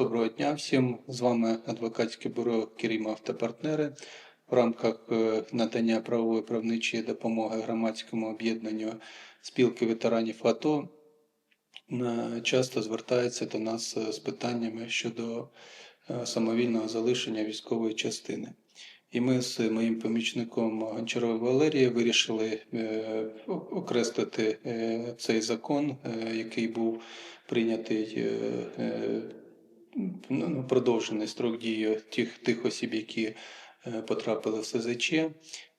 Доброго дня всім. З вами адвокатське бюро Керімов та. В рамках е, надання правової правничої допомоги громадському об'єднанню спілки ветеранів АТО е, часто звертаються до нас е, з питаннями щодо самовільного залишення військової частини. І ми з моїм помічником Гончаровою Валерією вирішили окреслити цей закон, який був прийнятий ну, продовжений строк дії тих, тих осіб, які е, потрапили в СЗЧ,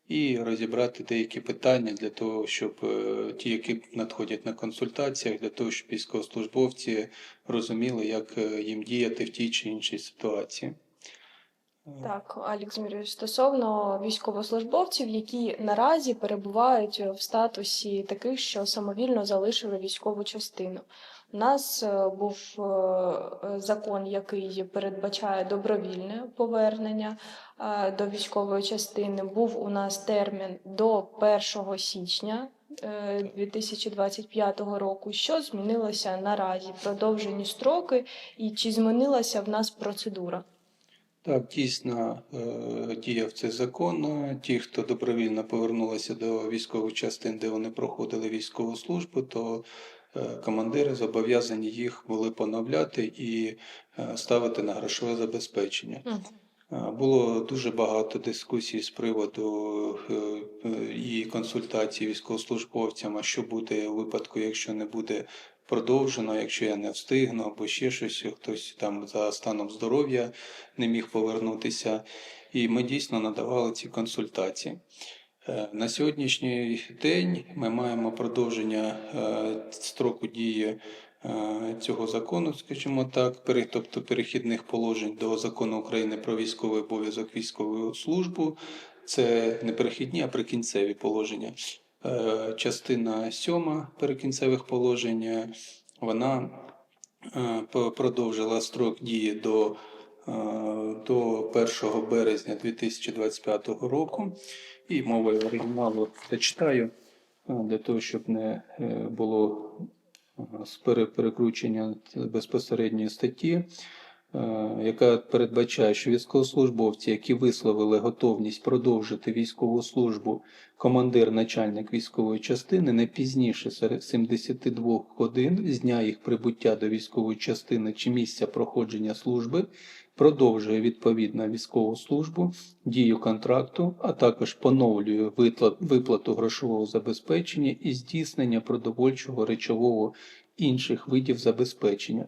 і розібрати деякі питання для того, щоб е, ті, які надходять на консультаціях, для того, щоб військовослужбовці розуміли, як е, їм діяти в тій чи іншій ситуації. Так, Алікс Мірович, стосовно військовослужбовців, які наразі перебувають в статусі таких, що самовільно залишили військову частину. У нас е, був е, закон, який передбачає добровільне повернення е, до військової частини. Був у нас термін до 1 січня е, 2025 року. Що змінилося наразі? Продовжені строки і чи змінилася в нас процедура? Так, дійсно діяв цей закон. Ті, хто добровільно повернулися до військових частин, де вони проходили військову службу, то командири зобов'язані їх були поновляти і е, ставити на грошове забезпечення. Е, Було дуже багато дискусій з приводу е, е, і консультацій військовослужбовцям, а що буде у випадку, якщо не буде продовжено, якщо я не встигну, або ще щось, хтось там за станом здоров'я не міг повернутися. І ми дійсно надавали ці консультації. Е, На сьогоднішній день ми маємо продовження е, строку дії е, цього закону, скажімо так, тобто перехідних положень до закону України про військовий обов'язок військову службу. Це не перехідні, а прикінцеві положення. Частина сьома перекінцевих положень, вона продовжила строк дії до, до 1 березня 2025 року. І мовою оригіналу це читаю для того, щоб не е, було е, перекручення безпосередньої статті, е, яка передбачає, що військовослужбовці, які висловили готовність продовжити військову службу, командир, начальник військової частини не пізніше серед 72 годин з дня їх прибуття до військової частини чи місця проходження служби, продовжує відповідно військову службу, дію контракту, а також поновлює виплату грошового забезпечення і здійснення продовольчого речового інших видів забезпечення.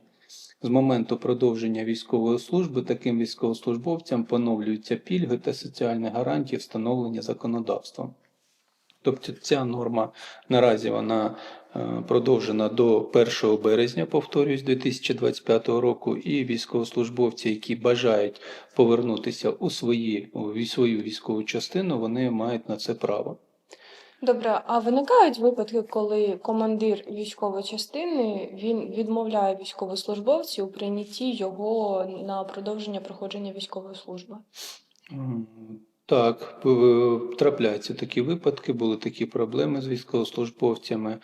З моменту продовження військової служби таким військовослужбовцям поновлюються пільги та соціальні гарантії, встановлені законодавством. Тобто ця норма наразі вона е, продовжена до 1 березня, повторюсь, 2025 року, і військовослужбовці, які бажають повернутися у свої у свою військову частину, вони мають на це право. Добре, а виникають випадки, коли командир військової частини він відмовляє військовослужбовцю у прийнятті його на продовження проходження військової служби? Так, трапляються такі випадки, були такі проблеми з військовослужбовцями.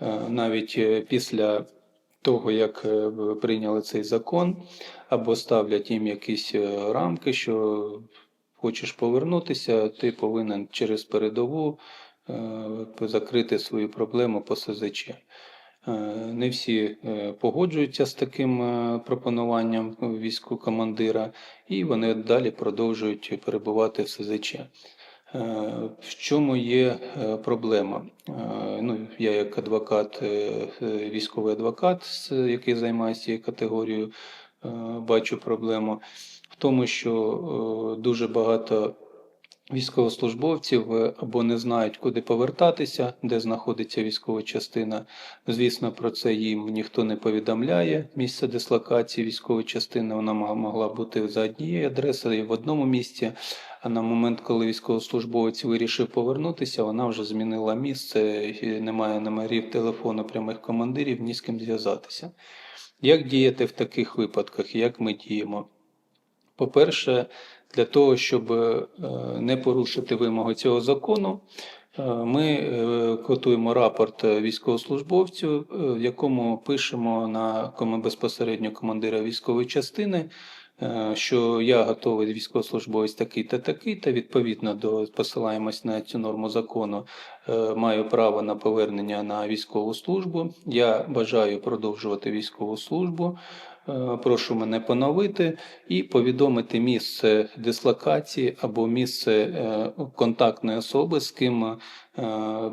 Е, Навіть е, після того, як е, прийняли цей закон, або ставлять їм якісь е, рамки, що хочеш повернутися, ти повинен через передову е, закрити свою проблему по СЗЧ. Е, Не всі е, погоджуються з таким е, пропонуванням військового командира, і вони далі продовжують перебувати в СЗЧ. Е, В чому є е, проблема? Е, Ну, я як адвокат, е, е, військовий адвокат, який займається цією категорією, е, бачу проблему в тому, що е, дуже багато військовослужбовців е, або не знають, куди повертатися, де знаходиться військова частина. Звісно, про це їм ніхто не повідомляє. Місце дислокації військової частини вона могла бути за однією адресою в одному місці. А на момент, коли військовослужбовець вирішив повернутися, вона вже змінила місце, немає номерів телефону прямих командирів, ні з ким зв'язатися. Як діяти в таких випадках? Як ми діємо? По-перше, для того, щоб е, не порушити вимоги цього закону, Е, Ми готуємо рапорт е, військовослужбовцю, е, в якому пишемо на безпосередньо командира військової частини, що я готовий військовослужбовець такий та такий, та відповідно до посилаємось на цю норму закону, маю право на повернення на військову службу. Я бажаю продовжувати військову службу. Е, Прошу мене поновити і повідомити місце дислокації або місце е, контактної особи, з ким е,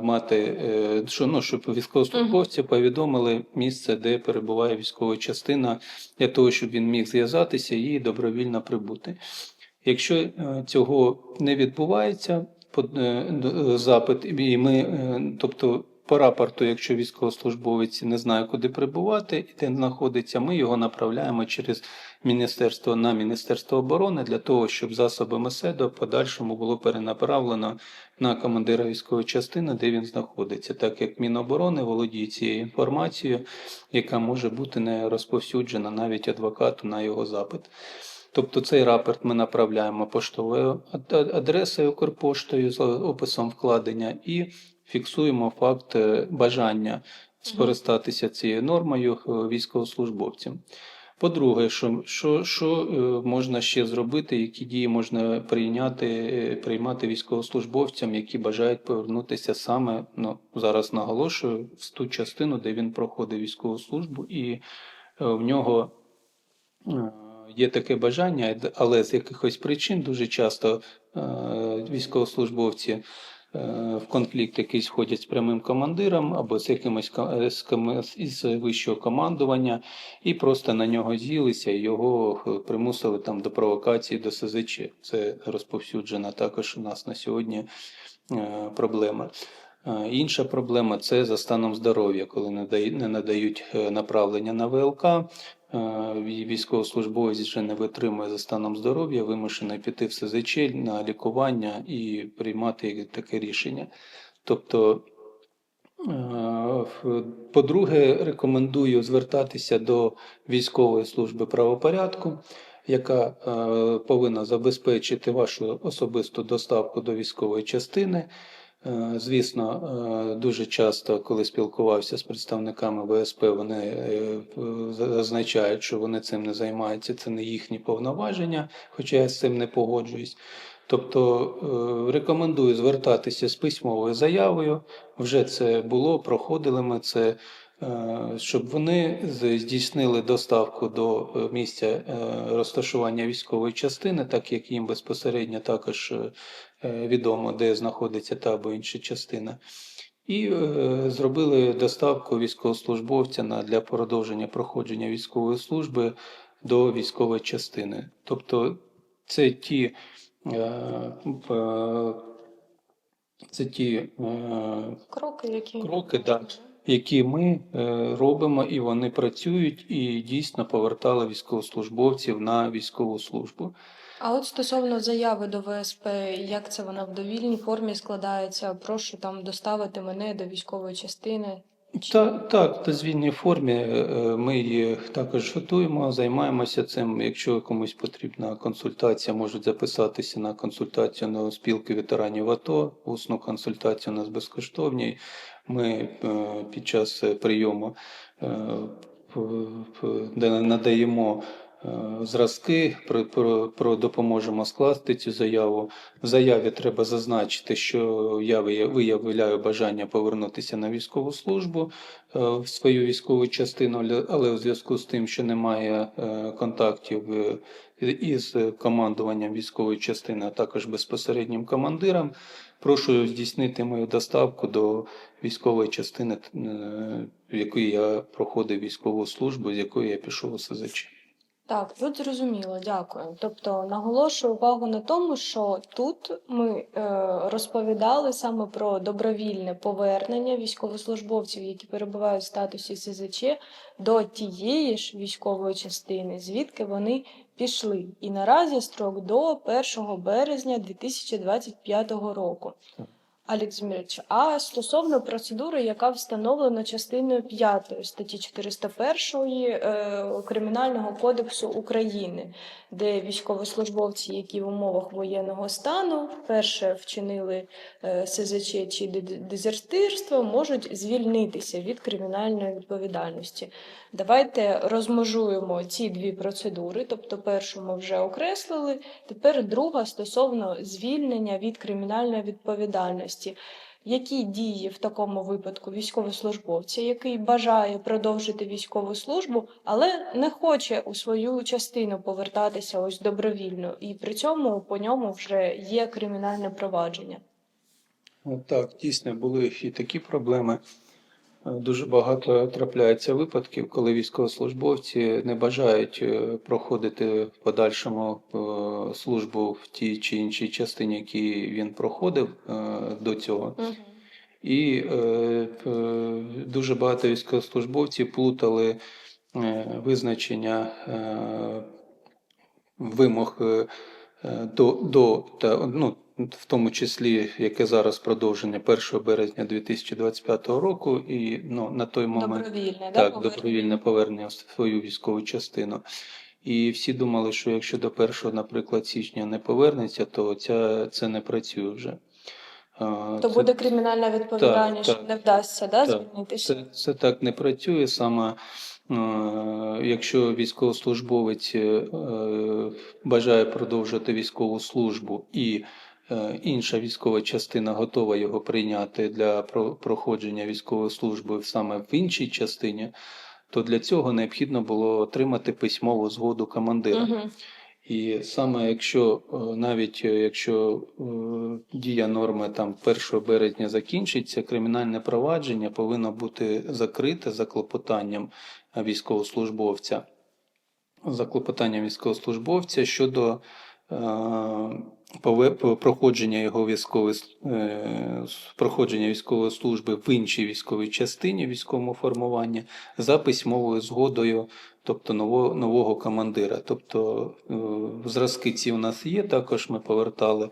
мати, що, ну, щоб військовослужбовці повідомили місце, де перебуває військова частина, для того, щоб він міг зв'язатися і добровільно прибути. Якщо цього не відбувається, запит, і ми, тобто по рапорту, якщо військовослужбовець не знає, куди прибувати і де знаходиться, ми його направляємо через міністерство на Міністерство оборони для того, щоб засобами СЕДО подальшому було перенаправлено на командира військової частини, де він знаходиться, так як Міноборони володіє цією інформацією, яка може бути не розповсюджена навіть адвокату на його запит. Тобто цей рапорт ми направляємо поштовою адресою Укрпоштою з описом вкладення і фіксуємо факт е, бажання скористатися цією нормою е, військовослужбовцям. По-друге, що, що, що е, можна ще зробити, які дії можна прийняти, приймати військовослужбовцям, які бажають повернутися саме, ну, зараз наголошую, в ту частину, де він проходить військову службу, і в нього є таке бажання, але з якихось причин дуже часто військовослужбовці в конфлікт якийсь входять з прямим командиром або з якимось е, з вищого командування, і просто на нього з'їлися, і його е, примусили там до провокації до СЗЧ. Це розповсюджена також у нас на сьогодні е, проблема. Е, Інша проблема це за станом здоров'я, коли не надають е, направлення на ВЛК. Е, вій- Військовослужбовець вже не витримує за станом здоров'я, вимушений піти в СЗЧ на лікування і приймати таке рішення. Тобто, е, по-друге, рекомендую звертатися до військової служби правопорядку, яка е, повинна забезпечити вашу особисту доставку до військової частини. Е, Звісно, е, дуже часто, коли спілкувався з представниками ВСП, вони е, зазначають, що вони цим не займаються, це не їхні повноваження, хоча я з цим не погоджуюсь. Тобто рекомендую звертатися з письмовою заявою. Вже це було, проходили ми це, щоб вони здійснили доставку до місця розташування військової частини, так як їм безпосередньо також відомо, де знаходиться та або інша частина. І е, зробили доставку військовослужбовця на, для продовження проходження військової служби до військової частини. Тобто це ті, е, е, це ті е, Кроки, які кроки, да, які ми е, робимо, і вони працюють і дійсно повертали військовослужбовців на військову службу. А от стосовно заяви до ВСП, як це вона в довільній формі складається? Прошу там доставити мене до військової частини. Та, так, в дозвільній формі е, ми її також готуємо, займаємося цим. Якщо комусь потрібна консультація, можуть записатися на консультацію на спілки ветеранів АТО. Усну консультацію у нас безкоштовні. Ми е, під час е, прийому е, надаємо е, зразки, про, про, про допоможемо скласти цю заяву. В заяві треба зазначити, що я вия- виявляю бажання повернутися на військову службу е, в свою військову частину, але- в зв'язку з тим, що немає е, контактів е, із командуванням військової частини, а також безпосереднім командиром, прошу здійснити мою доставку до військової частини, е, в якій я проходив військову службу, з якої я пішов у СЗЧ. Так, тут зрозуміло, дякую. Тобто наголошую увагу на тому, що тут ми е, розповідали саме про добровільне повернення військовослужбовців, які перебувають в статусі СЗЧ, до тієї ж військової частини, звідки вони пішли. І наразі строк до 1 березня 2025 року. Алекс Змірович, а стосовно процедури, яка встановлена частиною 5 статті 401 е, Кримінального кодексу України, де військовослужбовці, які в умовах воєнного стану перше вчинили е, СЗЧ чи дезертирство, можуть звільнитися від кримінальної відповідальності. Давайте розмежуємо ці дві процедури. Тобто, першу ми вже окреслили, тепер друга стосовно звільнення від кримінальної відповідальності. Які дії в такому випадку військовослужбовця, який бажає продовжити військову службу, але не хоче у свою частину повертатися ось добровільно, і при цьому по ньому вже є кримінальне провадження? Е, Так, дійсно були і такі проблеми. Дуже багато трапляється випадків, коли військовослужбовці не бажають е, проходити в подальшому е, службу в тій чи іншій частині, які він проходив е, до цього. І е, е, дуже багато військовослужбовців плутали визначення вимог до, до та, ну, в тому числі, яке зараз продовження 1 березня 2025 року, і ну, на той момент Добровільне, так, повернення? добровільне повернення в свою військову частину. І всі думали, що якщо до 1, наприклад, січня не повернеться, то ця, це не працює вже. То це- буде кримінальна відповідальність, що не вдасться да, Так. звільнитися. це, це так не працює саме. Якщо військовослужбовець е, бажає продовжити військову службу і інша військова частина готова його прийняти для проходження військової служби саме в іншій частині, то для цього необхідно було отримати письмову згоду командира. Угу. І саме якщо е, навіть е, якщо е, дія норми там 1 березня закінчиться, кримінальне провадження повинно бути закрите за клопотанням е, військовослужбовця. За клопотанням військовослужбовця щодо е, проходження його військової е, проходження військової служби в іншій військовій частині військового формування за письмовою згодою тобто нового, нового командира. Тобто е, зразки ці у нас є. Також ми повертали.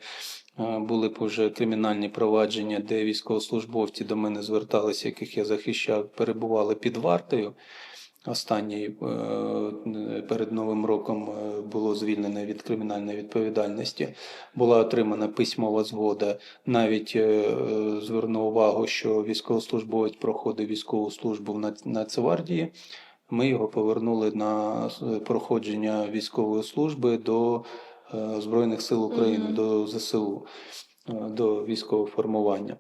е, Були б вже кримінальні провадження, де військовослужбовці до мене зверталися, яких я захищав, перебували під вартою. Останній е, перед Новим роком е, було звільнене від кримінальної відповідальності. Була отримана письмова згода. Навіть е, звернув увагу, що військовослужбовець проходив військову службу в Нац- Нацгвардії. Ми його повернули на проходження військової служби до Збройних сил України, Мгм. до ЗСУ, до військового формування.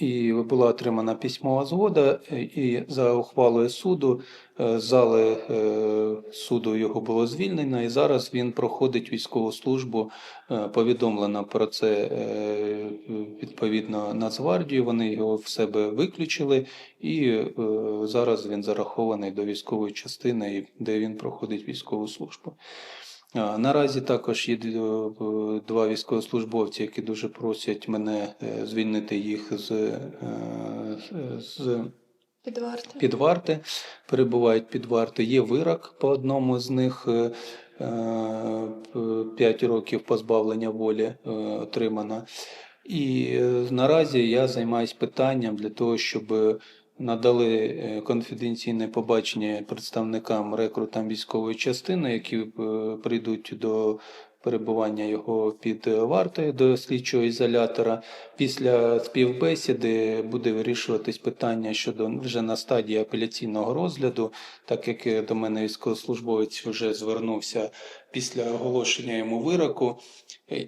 І була отримана письмова згода, е, і за ухвалою суду е, зали е, суду його було звільнено, і зараз він проходить військову службу. Повідомлено про це відповідно Нацгвардію. Вони його в себе виключили, і зараз він зарахований до військової частини, де він проходить військову службу. Наразі також є е, два військовослужбовці, які дуже просять мене е, звільнити їх з, е, з Під варто. під варти, перебувають під варти. Є вирок по одному з них. 5 років позбавлення волі отримано. І наразі я займаюся питанням для того, щоб надали е, конфіденційне побачення представникам рекрутам військової частини, які е, прийдуть до перебування його під вартою до слідчого ізолятора. Після співбесіди буде вирішуватись питання щодо вже на стадії апеляційного розгляду, так як е, до мене військовослужбовець вже звернувся після оголошення йому вироку,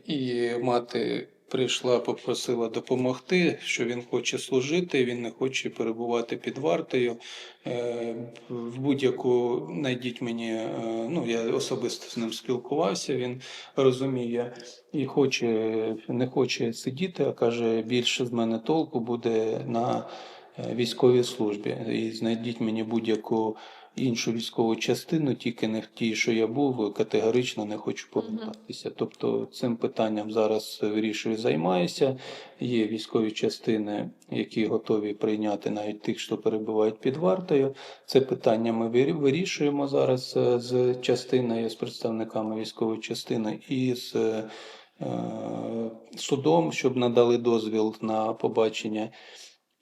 і мати прийшла, попросила допомогти, що він хоче служити, він не хоче перебувати під вартою. Е, В будь-яку знайдіть мені, е, ну я особисто з ним спілкувався, він розуміє і хоче, не хоче сидіти, а каже, більше з мене толку буде на е, військовій службі. І знайдіть мені будь-яку іншу військову частину, тільки не в тій, що я був, категорично не хочу повертатися. Тобто цим питанням зараз вирішую, займаюся. Є військові частини, які готові прийняти навіть тих, що перебувають під вартою. Це питання ми вирішуємо зараз е, з частиною, з представниками військової частини і з е, е, судом, щоб надали дозвіл на побачення.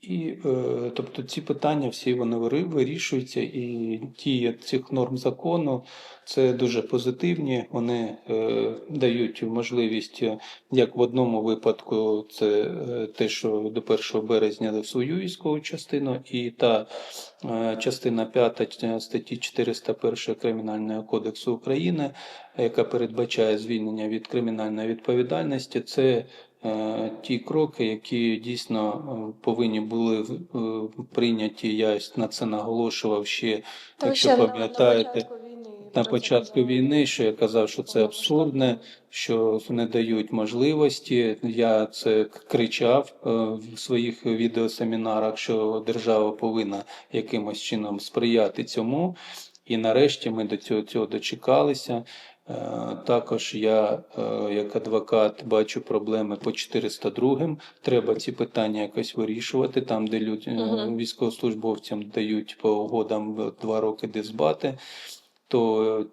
І е, тобто ці питання всі вони вирішуються, і дія цих норм закону це дуже позитивні. Вони е, дають можливість, е, як в одному випадку, це те, що до 1 березня свою військову частину, і та частина 5 статті 401 Кримінального кодексу України, яка передбачає звільнення від кримінальної відповідальності, це ті кроки, які дійсно е, повинні були е, прийняті. Я на це наголошував ще, Та якщо ще пам'ятаєте, на початку війни, що я казав, що це абсурдне, що не дають можливості. Я це кричав е, в своїх відеосемінарах, що держава повинна якимось чином сприяти цьому. І нарешті ми до цього, цього дочекалися. Е, Також я, е, як адвокат, бачу проблеми по 402 Треба ці питання якось вирішувати, там, де люд... Мгм. військовослужбовцям дають по угодам два роки дисбати, то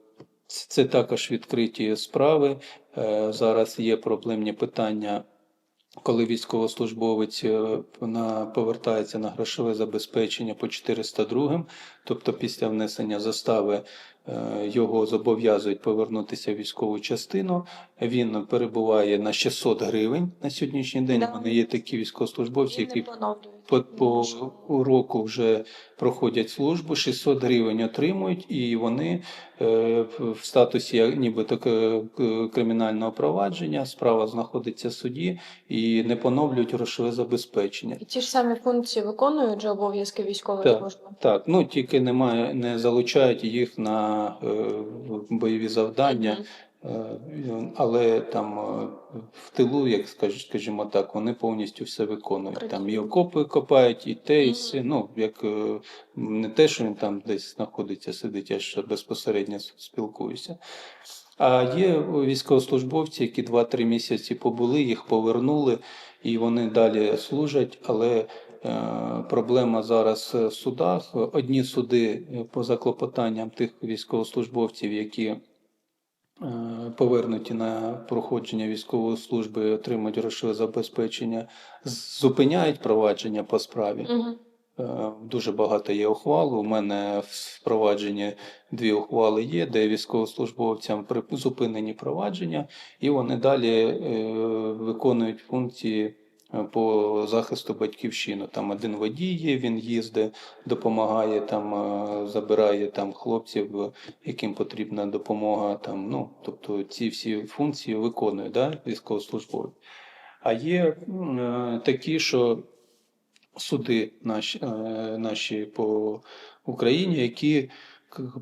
це також відкриті справи. Зараз є проблемні питання. Коли військовослужбовець на, повертається на грошове забезпечення по 402, тобто після внесення застави його зобов'язують повернутися в військову частину, він перебуває на 600 гривень на сьогоднішній день. Да. Мене є такі військовослужбовці, які поновлюють. По, по Нашу. року вже проходять службу, 600 гривень отримують, і вони е, в статусі нібито кримінального провадження, справа знаходиться в суді і не поновлюють грошове забезпечення. І ті ж самі функції виконують же обов'язки військової Так. служби. Так, ну тільки немає, не залучають їх на е, бойові завдання. Мгм. Е, Але там е, в тилу, як скаж- скажімо так, вони повністю все виконують. Там і окопи копають, і те, і все. Ну, як е, не те, що він там десь знаходиться, сидить, я ж безпосередньо спілкуюся. А є військовослужбовці, які 2-3 місяці побули, їх повернули, і вони далі служать, але е, проблема зараз в судах. Одні суди е, по заклопотанням тих військовослужбовців, які е, повернуті на проходження військової служби і отримують грошове забезпечення, зупиняють провадження по справі. Е, Дуже багато є ухвал. У мене в провадженні дві ухвали є, де військовослужбовцям зупинені провадження, і вони далі е, виконують функції е, по захисту батьківщини. Там один водій є, він їздить, допомагає, там е, забирає там хлопців, яким потрібна допомога. Там, ну, тобто ці всі функції виконує да, військовослужбовець. А є е, такі, що суди наші, е, наші по Україні, які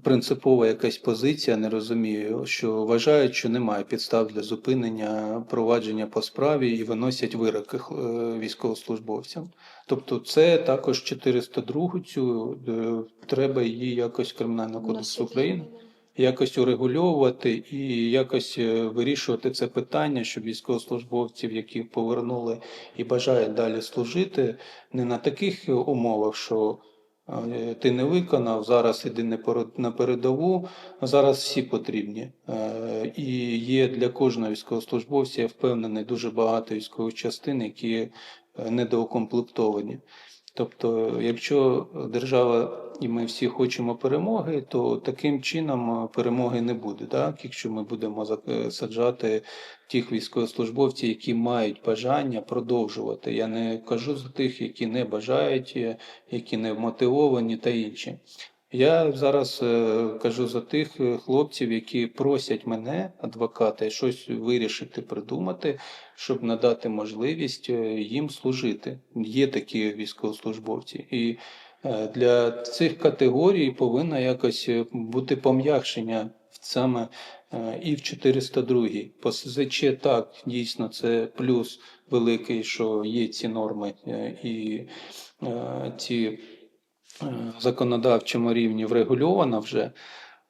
принципова якась позиція, не розумію, що вважають, що немає підстав для зупинення провадження по справі і виносять вироки е, військовослужбовцям. Тобто, це також 402 цю е, треба її якось кримінального кодексу України якось урегульовувати і якось е, вирішувати це питання, щоб військовослужбовців, які повернули і бажають далі служити, не на таких умовах, що ти не виконав, зараз іди на передову. Зараз всі потрібні. Е, І є для кожного військовослужбовця, я впевнений, дуже багато військових частин, які е, недоукомплектовані. Тобто, якщо держава і ми всі хочемо перемоги, то таким чином е, перемоги не буде. Так? Якщо ми будемо зак- саджати тих військовослужбовців, які мають бажання продовжувати. Я не кажу за тих, які не бажають, е, які не мотивовані та інші. Я зараз е, кажу за тих е, хлопців, які просять мене, адвоката, щось вирішити, придумати, щоб надати можливість е, їм служити. Є такі військовослужбовці. І е, для цих категорій повинно якось е, бути пом'якшення саме е, і в 402. По СЗЧ так, дійсно, це плюс великий, що є ці норми е, і е, ці е, законодавчому рівні врегульовано вже.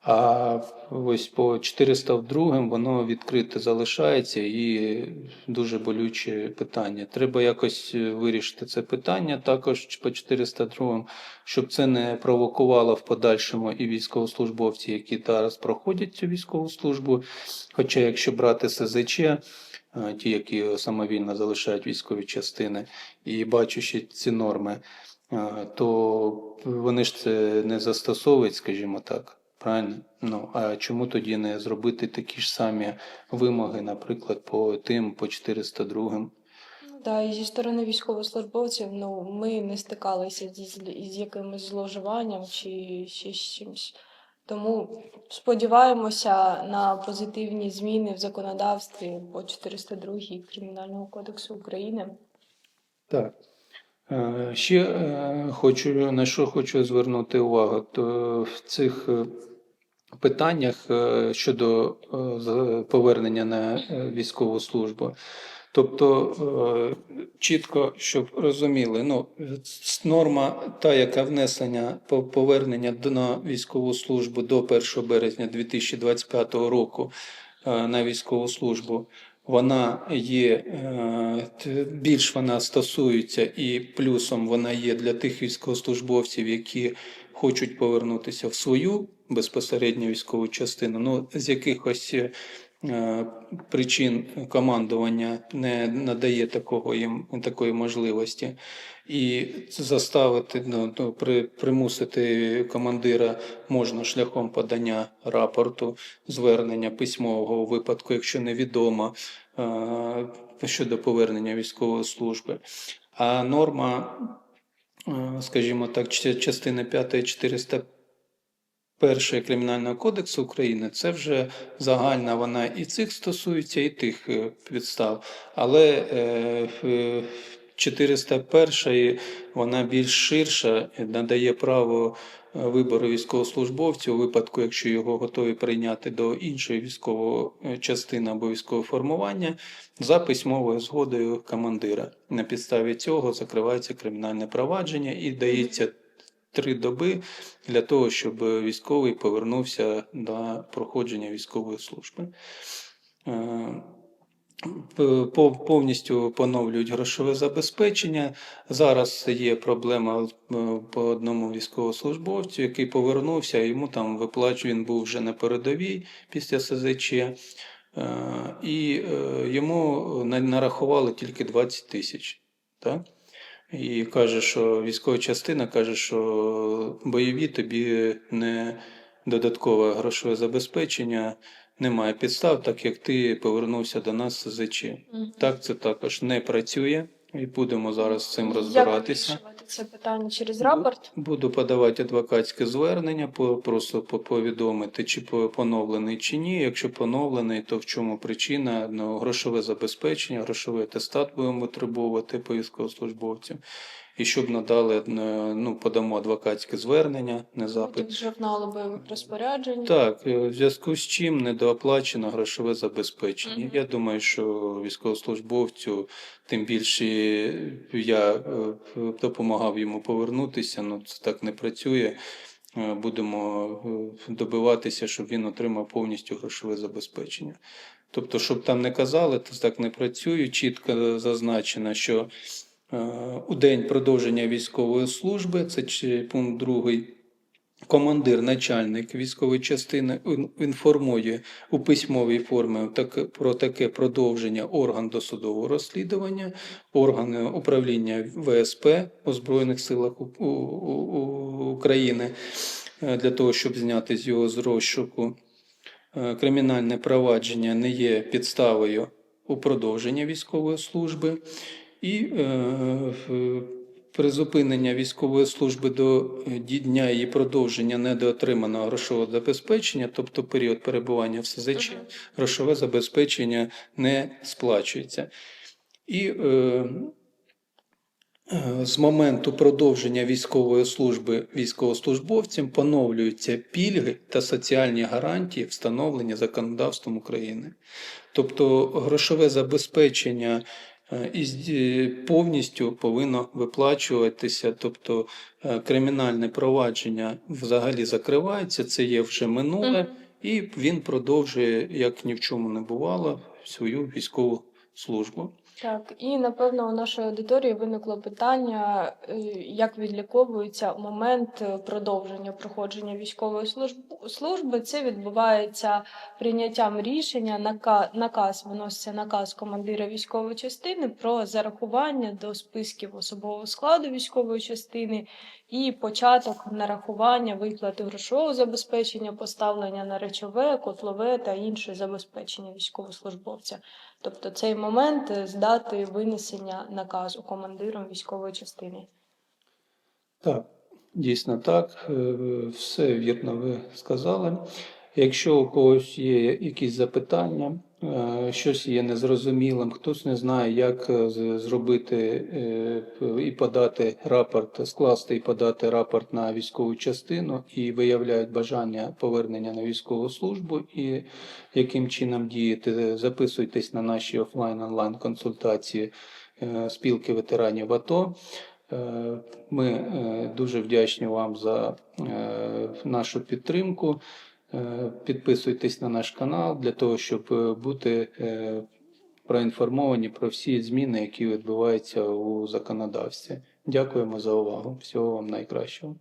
А ось по 402 воно відкрите залишається і дуже болюче питання. Треба якось е, вирішити це питання також по 402, щоб це не провокувало в подальшому і військовослужбовці, які зараз проходять цю військову службу. Хоча, якщо брати СЗЧ, е, ті, які самовільно залишають військові частини, і бачачи ці норми, е, то вони ж це не застосовують, скажімо так. Правильно? Ну а чому тоді не зробити такі ж самі вимоги, наприклад, по тим, по 402? Да, і зі сторони військовослужбовців ну, ми не стикалися зі, зл- із якимось зловживанням чи ще з чимось. Тому сподіваємося на позитивні зміни в законодавстві по 402 Кримінального кодексу України. Так. Е, Ще е, хочу на що хочу звернути увагу, то в цих е, питаннях е, щодо е, повернення на е, військову службу. Тобто чітко, щоб розуміли, ну норма, та, яка внесення по повернення на військову службу до 1 березня 2025 року на військову службу, вона є більш вона стосується і плюсом вона є для тих військовослужбовців, які хочуть повернутися в свою безпосередньо військову частину. Ну з якихось е, причин командування не надає такого їм такої можливості. І заставити ну, при, примусити командира можна шляхом подання рапорту, звернення письмового у випадку, якщо невідомо е, щодо повернення військової служби. А норма, е, скажімо так, ча- частини 5 400 Першого кримінального кодексу України це вже загальна вона і цих стосується, і тих е, підстав. Але е, е, 401 вона більш ширша, надає право е, вибору військовослужбовцю у випадку, якщо його готові прийняти до іншої військової е, частини або військового формування, за письмовою згодою командира. На підставі цього закривається кримінальне провадження і дається три доби для того, щоб військовий повернувся до проходження військової служби. Е, Повністю поновлюють грошове забезпечення. Зараз є проблема е, по одному військовослужбовцю, який повернувся, йому там виплачує, він був вже на передовій після СЗЧ, е, і йому нарахували тільки 20 тисяч. І каже, що військова частина каже, що бойові тобі не додаткове грошове забезпечення, немає підстав, так як ти повернувся до нас з СЗЧ. Так, це також не працює, і будемо зараз з цим розбиратися. вирішувати це питання через рапорт? Буду подавати адвокатське звернення, просто повідомити, чи поновлений чи ні. Якщо поновлений, то в чому причина? Ну, грошове забезпечення, грошовий атестат будемо потребувати по військовослужбовцям. І щоб надали, е, ну, подамо адвокатське звернення, не запит. Журналу бойових розпоряджень. Так, е, в зв'язку з чим недооплачено грошове забезпечення. Мгм. Я думаю, що військовослужбовцю, тим більше я е, допомагав йому повернутися, ну це так не працює. Будемо добиватися, щоб він отримав повністю грошове забезпечення. Тобто, щоб там не казали, то так не працює. Чітко зазначено, що у день продовження військової служби, це пункт другий, командир, начальник військової частини інформує у письмовій формі про таке продовження орган досудового розслідування, органи управління ВСП у Збройних силах України е, для того, щоб зняти з його з розшуку. Е, Кримінальне провадження не є підставою у продовження військової служби, і е, призупинення військової служби до е, дня її продовження недоотриманого грошового забезпечення, тобто період перебування в СЗЧ, грошове забезпечення не сплачується. І е, з моменту продовження військової служби військовослужбовцям поновлюються пільги та соціальні гарантії, встановлені законодавством України. Тобто грошове забезпечення і повністю повинно виплачуватися. Тобто е, кримінальне провадження взагалі закривається, це є вже минуле, і він продовжує, як ні в чому не бувало, свою військову службу. Так, і напевно у нашої аудиторії виникло питання, е, як відліковується момент е, продовження проходження військової служб- служби. Це відбувається прийняттям рішення. нака- Наказ виноситься наказ командира військової частини про зарахування до списків особового складу військової частини і початок нарахування виплати грошового забезпечення, поставлення на речове, котлове та інше забезпечення військовослужбовця. Тобто цей момент е, з дати винесення наказу командиром військової частини. Так, дійсно так, е, все вірно ви сказали. Якщо у когось є якісь запитання, е, щось є незрозумілим, хтось не знає, як е, зробити е, і подати рапорт, скласти і подати рапорт на військову частину і виявляють бажання повернення на військову службу і яким чином діяти, записуйтесь на наші офлайн-онлайн консультації спілки ветеранів АТО. Ми дуже вдячні вам за нашу підтримку. Е, Підписуйтесь на наш канал для того, щоб е, бути е, проінформовані про всі зміни, які відбуваються у законодавстві. Дякуємо за увагу. Всього вам найкращого.